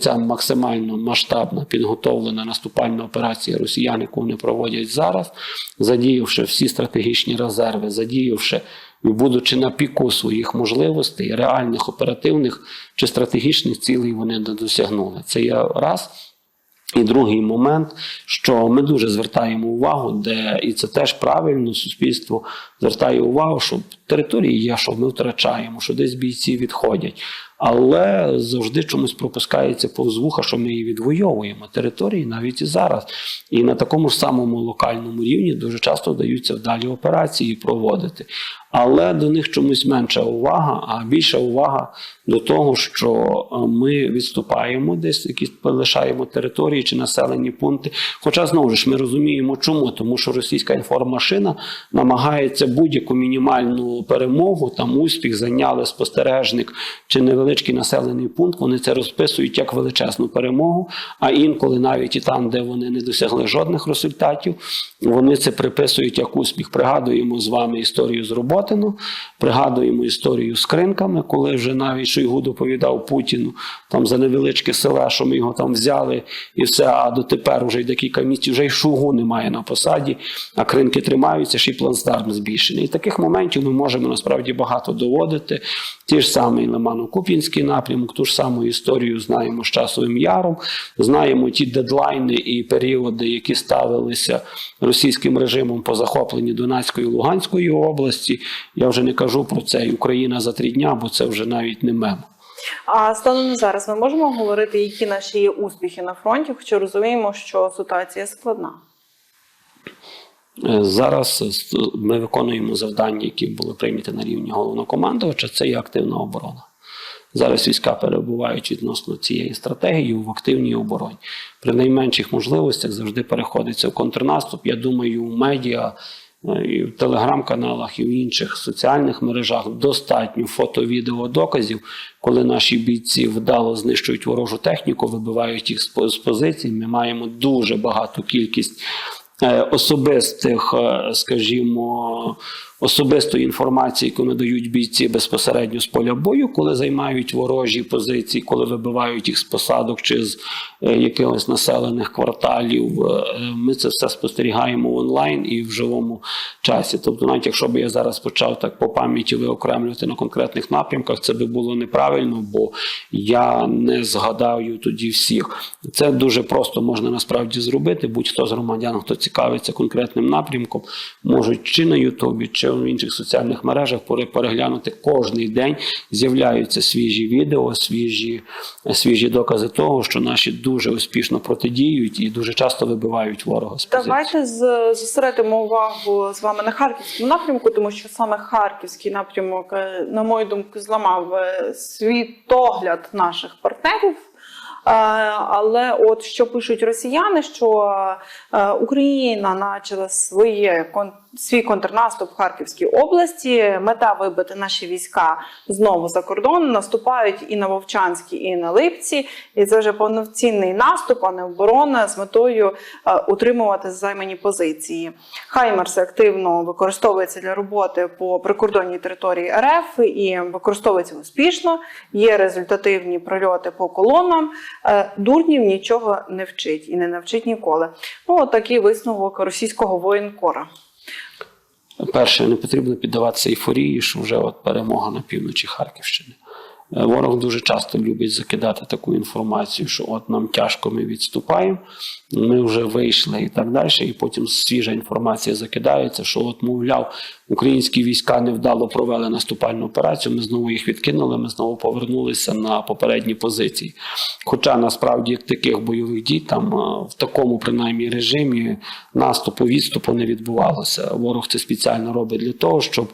Це максимально масштабна підготовлена наступальна операція росіян, яку вони проводять зараз, задіявши всі стратегічні резерви, задіявши і будучи на піку своїх можливостей, реальних оперативних чи стратегічних цілей вони не досягнули. Це є раз. І другий момент, що ми дуже звертаємо увагу, де і це теж правильно, суспільство звертає увагу, що території є, що ми втрачаємо, що десь бійці відходять. Але завжди чомусь пропускається повз вуха, що ми її відвоюємо території навіть і зараз. І на такому самому локальному рівні дуже часто вдаються вдалі операції проводити. Але до них чомусь менша увага, а більша увага до того, що е, ми відступаємо десь, якісь лишаємо території чи населені пункти. Хоча знову ж ми розуміємо, чому, тому що російська інформашина намагається будь-яку мінімальну перемогу, там успіх, зайняли спостережник чи невеличкий населений пункт. Вони це розписують як величезну перемогу. А інколи навіть і там, де вони не досягли жодних результатів, вони це приписують як успіх. Пригадуємо з вами історію з Роботину, пригадуємо історію з кринками, коли вже навіть Шойгу доповідав Путіну там за невеличке селе, що ми його там взяли, і все. А дотепер вже й декілька місяців вже й шугу немає на посаді, а кринки тримаються, ще й плацдарм збільшений. І таких моментів ми можемо насправді багато доводити. Ті ж самий Лимано-Куп'янський напрямок, ту ж саму історію знаємо з часовим яром, знаємо ті дедлайни і періоди, які ставилися російським режимом по захопленні Донецької і Луганської області. Я вже не кажу про це і Україна за три дня, бо це вже навіть не мем. А станом на зараз ми можемо говорити, які наші є успіхи на фронті, хоча розуміємо, що ситуація складна. Е, Зараз е, ми виконуємо завдання, які були прийняті на рівні головнокомандувача. Це є активна оборона. Зараз війська перебувають відносно цієї стратегії в активній обороні. При найменших можливостях завжди переходиться в контрнаступ. Я думаю, у медіа е, і в телеграм-каналах, і в інших соціальних мережах достатньо фото-відео доказів, коли наші бійці вдало знищують ворожу техніку, вибивають їх з по- позицій. Ми маємо дуже багату кількість е, особистих, е, скажімо, особистої інформації, яку надають бійці безпосередньо з поля бою, коли займають ворожі позиції, коли вибивають їх з посадок чи з е, якихось населених кварталів. Е, Ми це все спостерігаємо онлайн і в живому часі. Тобто, навіть якщо б я зараз почав так по пам'яті виокремлювати на конкретних напрямках, це би було неправильно, бо я не згадаю тоді всіх. Це дуже просто можна насправді зробити. Будь-хто з громадян, хто цікавиться конкретним напрямком, можуть чи на Ютубі, чи в інших соціальних мережах пере- переглянути кожний день. З'являються свіжі відео, свіжі, свіжі докази того, що наші дуже успішно протидіють і дуже часто вибивають ворога з. Давайте зосередимо увагу з вами на харківському напрямку, тому що саме харківський напрямок, е, на мою думку, зламав е, світогляд наших партнерів. Е, Але от що пишуть росіяни, що Україна почала своє кон- свій контрнаступ в Харківській області. Мета вибити наші війська знову за кордон. Наступають і на Вовчанській, і на Липці. І це вже повноцінний наступ, а не оборона з метою е, утримувати займані позиції. Хаймерс активно використовується для роботи по прикордонній території РФ і використовується успішно. Є результативні прольоти по колонам. Е, Дурнів нічого не вчить і не навчить ніколи. Ну, от такий висновок російського воєнкора. Перше, не потрібно піддаватися ейфорії, що вже от перемога на півночі Харківщини. Е, Ворог дуже часто любить закидати таку інформацію, що от нам тяжко, ми відступаємо, ми вже вийшли і так далі. І потім свіжа інформація закидається, що от, мовляв, українські війська невдало провели наступальну операцію. Ми знову їх відкинули, ми знову повернулися на попередні позиції. Хоча насправді таких бойових дій там е, в такому принаймні режимі наступу відступу не відбувалося. Ворог це спеціально робить для того, щоб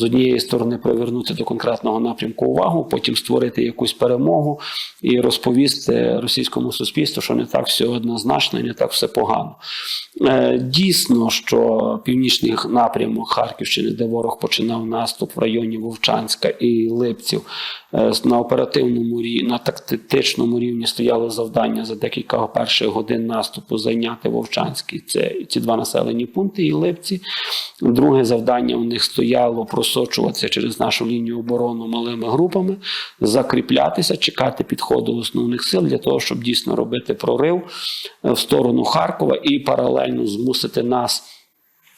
з однієї сторони привернути до конкретного напрямку увагу, потім створити якусь перемогу і розповісти російському суспільству, що не так все однозначно не так все погано. Е, Дійсно, що північний напрямок Харківщини, де ворог починав наступ в районі Вовчанська і Липців, на оперативному рівні, на тактичному рівні стояло завдання за декілька перших годин наступу зайняти Вовчанський. Це ці два населені пункти і Липці. Друге завдання у них стояло просочуватися через нашу лінію оборони малими групами, закріплятися, чекати підходу основних сил для того, щоб дійсно робити прорив е, в сторону Харкова і паралельно змусити нас.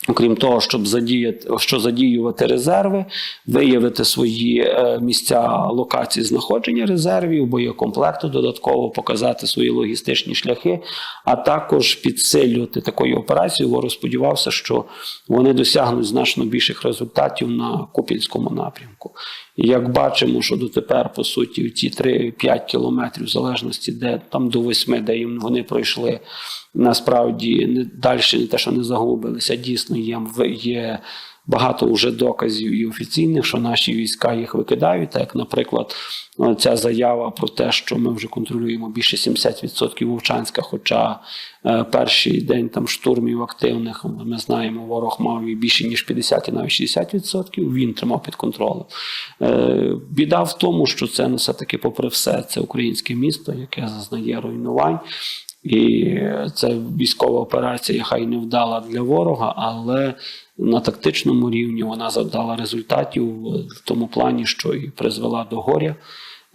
Окрім того, щоб задіяти, що задіювати резерви, виявити свої е, місця локації знаходження резервів, боєкомплекту, додатково показати свої логістичні шляхи, а також підсилювати такою операцією. Ворог сподівався, що вони досягнуть значно більших результатів на Купінському напрямку. Як бачимо, що дотепер, по суті, ці 3-5 кілометрів, в залежності, де там до 8, де їм вони пройшли, насправді не далі не те, що не загубилися, дійсно є, є багато вже доказів і офіційних, що наші війська їх викидають. Так, наприклад, ця заява про те, що ми вже контролюємо більше 70% Вовчанська, хоча е, перший день там штурмів активних, ми знаємо, ворог мав і більше ніж 50 і навіть 60%, він тримав під контролем. Е, Біда в тому, що це ну, все-таки, попри все, це українське місто, яке зазнає руйнувань. І це військова операція, хай не вдала для ворога, але на тактичному рівні вона завдала результатів в тому плані, що і призвела до горя,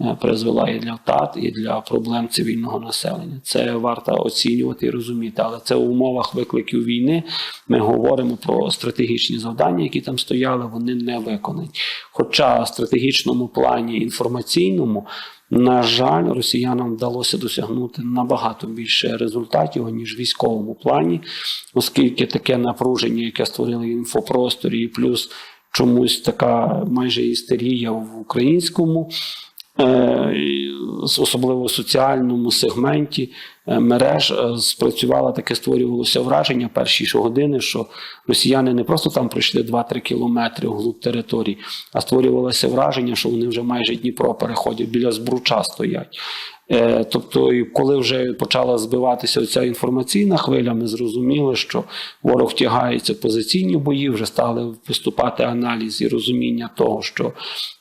е, призвела і для втрат, і для проблем цивільного населення. Це варто оцінювати і розуміти. Але це в умовах викликів війни. Ми говоримо про стратегічні завдання, які там стояли, вони не виконані. Хоча в стратегічному плані інформаційному. На жаль, росіянам вдалося досягнути набагато більше результатів ніж в військовому плані, оскільки таке напруження, яке створили в інфопросторі, і плюс чомусь така майже істерія в українському, е, особливо в соціальному сегменті е, мереж е, спрацювало таке створювалося враження перші ж години, що росіяни не просто там пройшли 2-3 кілометри вглуб території, а створювалося враження, що вони вже майже Дніпро переходять, біля збруча стоять. Е, Тобто, коли вже почала збиватися ця інформаційна хвиля, ми зрозуміли, що ворог втягається в позиційні бої, вже стали виступати аналіз і розуміння того, що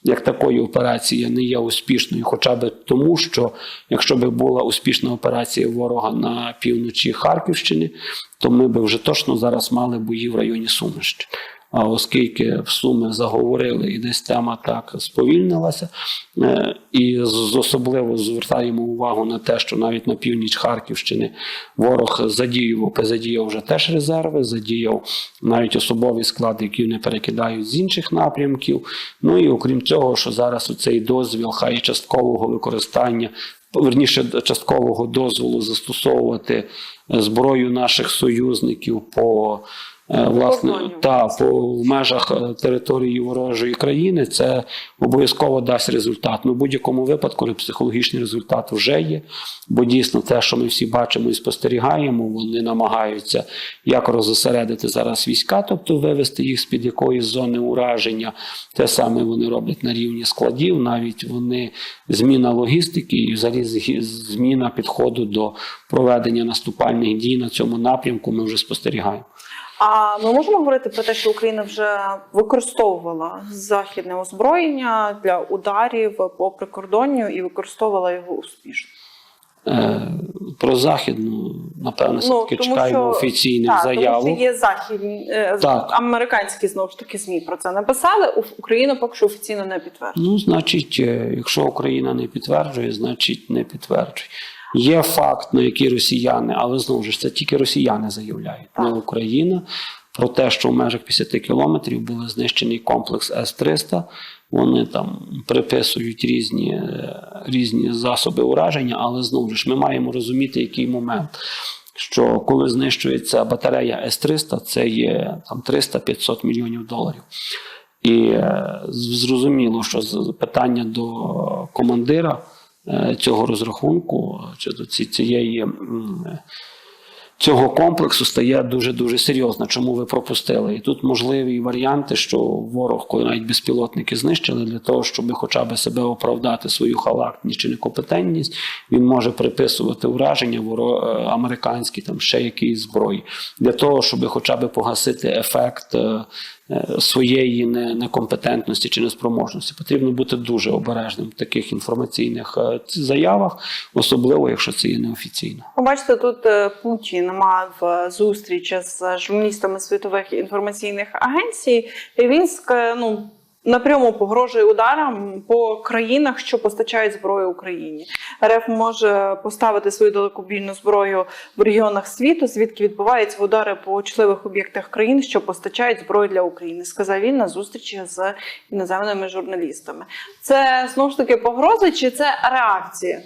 як такої операції не є успішною, хоча б тому, що якщо б була успішна операція ворога на півночі Харківщини, то ми б вже точно зараз мали бої в районі Сумищ. А оскільки в Суми заговорили і десь тема так сповільнилася, е, і особливо звертаємо увагу на те, що навіть на північ Харківщини ворог задіяв, задіяв вже теж резерви, задіяв навіть особові склади, які вони перекидають з інших напрямків. Ну і окрім цього, що зараз оцей дозвіл хай часткового використання. Верніше часткового дозволу застосовувати зброю наших союзників по власне кордоні. та по в межах е, території ворожої країни, це обов'язково дасть результат. Ну, в будь-якому випадку психологічний результат вже є. Бо дійсно те, що ми всі бачимо і спостерігаємо, вони намагаються як розосередити зараз війська, тобто вивести їх з-під якоїсь зони ураження. Те саме вони роблять на рівні складів, навіть вони зміна логістики і взагалі зміна підходу до проведення наступальних дій на цьому напрямку. Ми вже спостерігаємо. А ми можемо говорити про те, що Україна вже використовувала західне озброєння для ударів по прикордонню і використовувала його успішно. Е, Про західну, напевно, все-таки тому чекаємо офіційних так, заявок. Тому що є західні е, Так. американські знову ж таки ЗМІ про це написали. Україна поки що офіційно не підтверджує. Ну, значить, е, якщо Україна не підтверджує, значить не підтверджує. Є факт, на який росіяни, але знову ж це тільки росіяни заявляють, не Україна. Про те, що в межах 50 кілометрів був знищений комплекс С-300. Вони там приписують різні, е, різні засоби ураження, але знову ж ми маємо розуміти, який момент. Що коли знищується батарея С-300, це є там 300-500 мільйонів доларів. І е, зрозуміло, що питання до командира цього розрахунку чи до цієї. е, Цього комплексу стає дуже дуже серйозно. Чому ви пропустили? І тут можливі варіанти, що ворог, коли навіть безпілотники знищили, для того, щоб хоча б себе оправдати свою халактність чи некомпетентність, він може приписувати ураження воро... е, американські, там ще якісь зброї, для того, щоб хоча б погасити ефект е, е, своєї не- некомпетентності чи неспроможності. Потрібно бути дуже обережним в таких інформаційних е, заявах, особливо якщо це є неофіційно. Побачите, тут е, Путін мав е, зустріч з журналістами світових інформаційних агенцій. І він ну, напряму погрожує ударом по країнах, що постачають зброю Україні. РФ може поставити свою далекобійну зброю в регіонах світу, звідки відбуваються удари по чутливих об'єктах країн, що постачають зброю для України, сказав він на зустрічі з іноземними журналістами. Це знову ж таки погрози чи це реакція?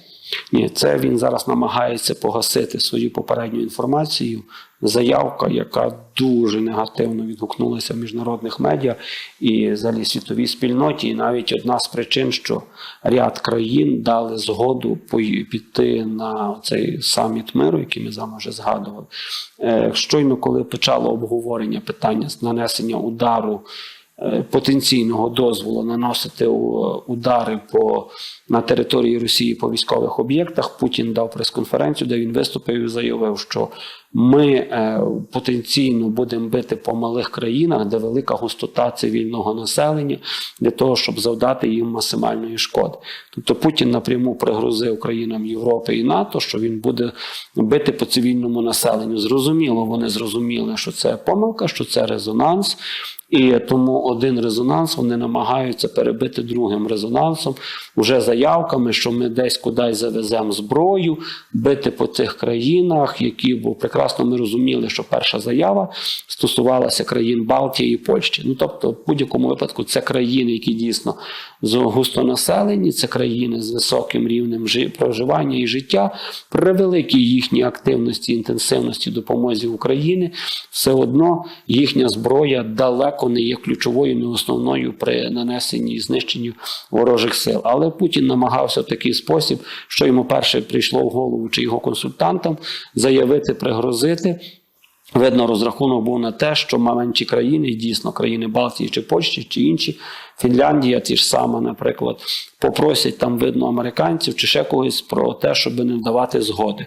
Ні, це він зараз намагається погасити свою попередню інформацію. Заявка, яка дуже негативно відгукнулася в міжнародних медіа і взагалі світовій спільноті. І навіть одна з причин, що ряд країн дали згоду піти на цей саміт миру, який ми з вами вже згадували. Е, Щойно, коли почало обговорення питання з нанесення удару е, потенційного дозволу наносити удари по на території Росії по військових об'єктах. Путін дав прес-конференцію, де він виступив і заявив, що ми е, потенційно будемо бити по малих країнах, де велика густота цивільного населення, для того, щоб завдати їм максимальної шкоди. Тобто Путін напряму пригрозив країнам Європи і НАТО, що він буде бити по цивільному населенню. Зрозуміло, вони зрозуміли, що це помилка, що це резонанс. І тому один резонанс вони намагаються перебити другим резонансом, вже заявками, що ми десь кудись завеземо зброю, бити по тих країнах, які бо прекрасно ми розуміли, що перша заява стосувалася країн Балтії і Польщі. Ну тобто, в будь-якому випадку, це країни, які дійсно з- густонаселені, це країни з високим рівнем жи- проживання і життя. При великій їхній активності, інтенсивності допомозі Україні, все одно їхня зброя далеко не є ключовою, не основною при нанесенні і знищенні ворожих сил. Але Путін намагався в такий спосіб, що йому перше прийшло в голову чи його консультантам, заявити, пригрозити. Видно, розрахунок був на те, що маленькі країни, дійсно країни Балтії чи Польщі чи інші, Фінляндія, ті ж саме, наприклад, попросять там, видно, американців чи ще когось про те, щоб не вдавати згоди.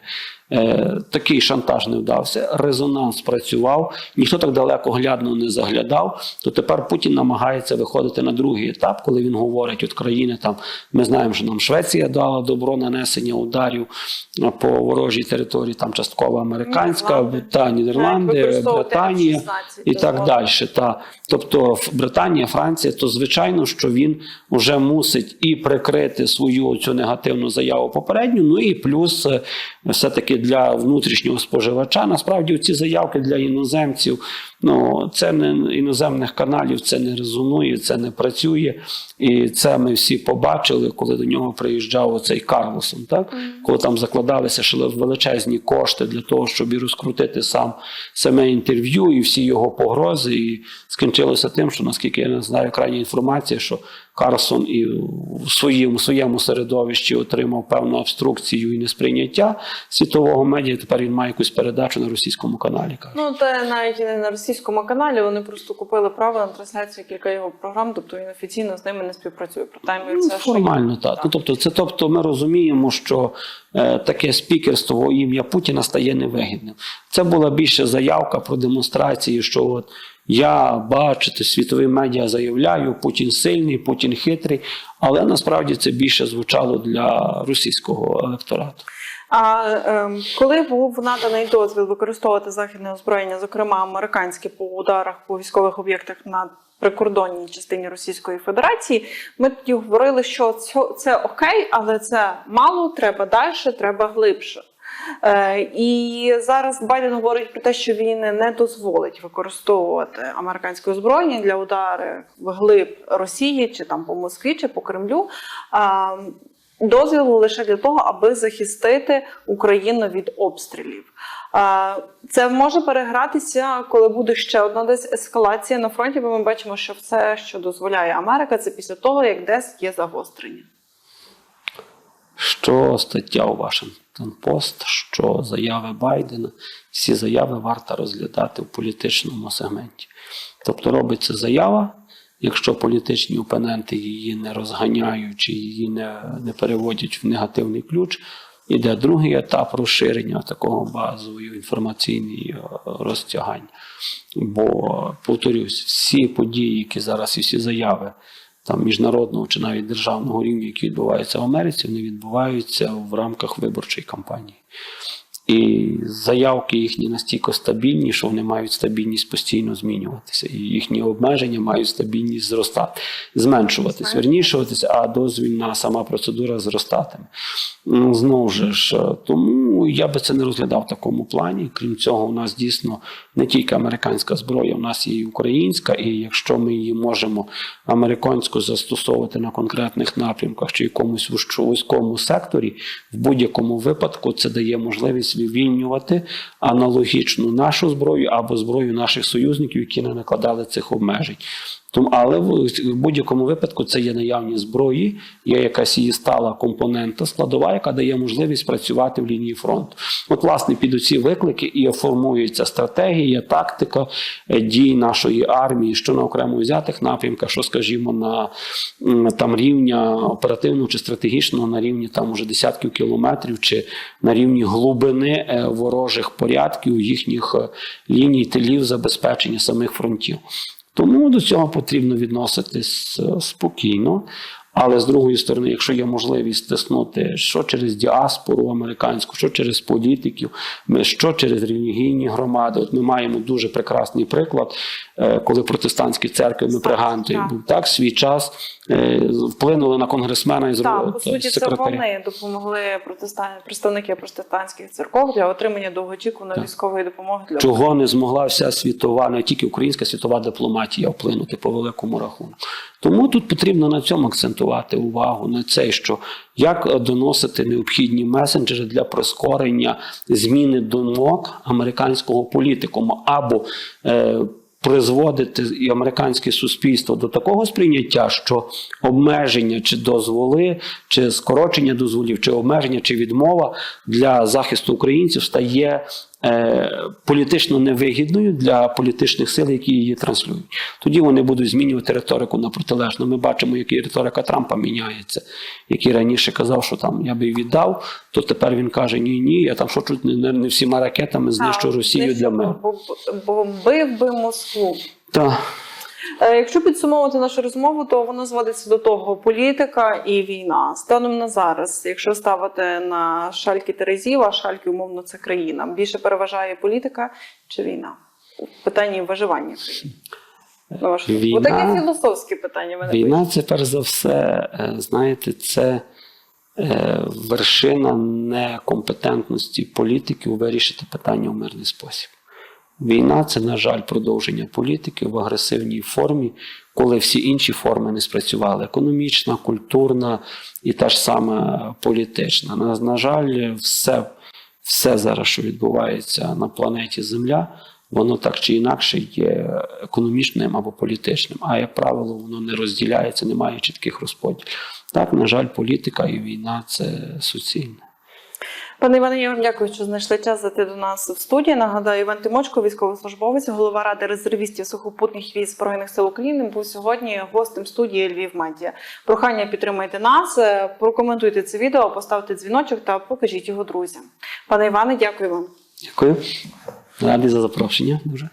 Е, такий шантаж не вдався, резонанс працював, ніхто так далеко глядно не заглядав. То тепер Путін намагається виходити на другий етап, коли він говорить, от країни там, ми знаємо, що нам Швеція дала добро нанесення ударів по ворожій території, там частково американська, Нідерланди. та Нідерланди, Британія F-16 і так далі. Та. Тобто Британія, Франція, то звичайно, що він вже мусить і прикрити свою цю негативну заяву попередню. Ну і плюс е, все-таки для внутрішнього споживача. Насправді ці заявки для іноземців, ну це не іноземних каналів, це не резонує, це не працює. І це ми всі побачили, коли до нього приїжджав оцей Карлосон, так коли там закладалися величезні кошти для того, щоб і розкрутити сам саме інтерв'ю і всі його погрози. І скінчилося тим, що наскільки я не знаю, крайня інформація, що Карлсон і в своєму, своєму середовищі отримав певну обструкцію і несприйняття світового медіа. Тепер він має якусь передачу на російському каналі. каже. Ну, це навіть і не на російському каналі. Вони просто купили право на трансляцію кілька його програм, тобто він офіційно з ними не співпрацює. Проте ми Ну, це формально так. Ну, тобто, це тобто, ми розуміємо, що е, таке спікерство ім'я Путіна стає невигідним. Це була більше заявка про демонстрації, що от я бачите, світові медіа заявляю, Путін сильний, Путін хитрий, але насправді це більше звучало для російського електорату. А ем, коли був наданий дозвіл використовувати західне озброєння, зокрема американське по ударах по військових об'єктах на прикордонній частині Російської Федерації, ми тоді говорили, що це окей, але це мало, треба далі, треба глибше. Е, і зараз Байден говорить про те, що він не дозволить використовувати американське озброєння для ударів вглиб Росії, чи там по Москві, чи по Кремлю. Дозвіл лише для того, аби захистити Україну від обстрілів. Це може перегратися, коли буде ще одна десь ескалація на фронті, бо ми бачимо, що все, що дозволяє Америка, це після того, як десь є загострення. Що стаття у Вашингтон Пост, що заяви Байдена, всі заяви варто розглядати в політичному сегменті. Тобто робиться заява, якщо політичні опоненти її не розганяють чи її не, не переводять в негативний ключ, іде другий етап розширення такого базової інформаційної розтягання. Бо, повторюсь, всі події, які зараз всі заяви там міжнародного чи навіть державного рівня, які відбуваються в Америці, вони відбуваються в рамках виборчої кампанії. І заявки їхні настільки стабільні, що вони мають стабільність постійно змінюватися. І їхні обмеження мають стабільність зростати, зменшуватись, вернішуватися, а дозвільна сама процедура зростатиме. Ну, Знову ж, е, тому я би це не розглядав в такому плані. Крім цього, у нас дійсно не тільки американська зброя, у нас є і українська, і якщо ми її можемо американську застосовувати на конкретних напрямках чи якомусь вузько- вузькому секторі, в будь-якому випадку це дає можливість вивільнювати аналогічну нашу зброю або зброю наших союзників, які не накладали цих обмежень. Тому, але в, будь-якому випадку це є наявність зброї, є якась її стала компонента складова, яка дає можливість працювати в лінії фронту. От, власне, під оці виклики і формується стратегія, тактика е, дій нашої армії, що на окремо взятих напрямках, що, скажімо, на там рівня оперативного чи стратегічного на рівні там уже десятків кілометрів, чи на рівні глибини е, ворожих порядків, їхніх е, ліній тилів забезпечення самих фронтів. Тому до цього потрібно відноситись е, спокійно. Але з другої сторони, якщо є можливість стиснути що через діаспору американську, що через політиків, ми- що через релігійні громади, от ми маємо дуже прекрасний приклад, коли протестантські церкви ми пригадуємо, так. був так свій час е, вплинули на конгресмена і Так, по суті, це вони допомогли протестан... представники протестантських церков для отримання довгоочікуваної Так. військової допомоги для Чого не змогла вся світова, не тільки українська світова дипломатія вплинути по великому рахунку. Тому тут потрібно на цьому акцентувати увагу на це, що як е, доносити необхідні месенджери для прискорення зміни думок американського політикуму або е, призводити і американське суспільство до такого сприйняття, що обмеження чи дозволи, чи скорочення дозволів, чи обмеження, чи відмова для захисту українців стає політично невигідною для політичних сил, які її транслюють. Тоді вони будуть змінювати риторику на протилежну. Ми бачимо, як і риторика Трампа міняється, який раніше казав, що там я би віддав, то тепер він каже: ні, ні, я там що чуть не, не всіма ракетами знищу Росію для мене. Бомбив би Москву. Так. Е, Якщо підсумовувати нашу розмову, то вона зводиться до того: політика і війна. Станом на зараз, якщо ставити на шальки Терезів, а шальки, умовно, це країна. Більше переважає політика чи війна? У питанні виживання країни. Війна- Отаке філософське питання мене Війна це перш за все, е, знаєте, це е, вершина некомпетентності політиків вирішити питання у мирний спосіб. Війна це, на жаль, продовження політики в агресивній формі, коли всі інші форми не спрацювали: економічна, культурна і та ж сама політична. На, на жаль, все, все зараз, що відбувається на планеті Земля, воно так чи інакше є економічним або політичним. А як правило, воно не розділяється, немає чітких розподілів. Так, на жаль, політика і війна це суцільне. Пане Іване, я вам дякую, що знайшли час зайти до нас в студії. Нагадаю, Іван Тимочко, військовослужбовець, голова ради резервістів сухопутних військ збройних сил України, був сьогодні гостем студії Львів Медіа. Прохання підтримайте нас, е, прокоментуйте це відео, поставте дзвіночок та покажіть його друзям. Пане Іване, дякую вам. Дякую. Раді за запрошення. Дуже.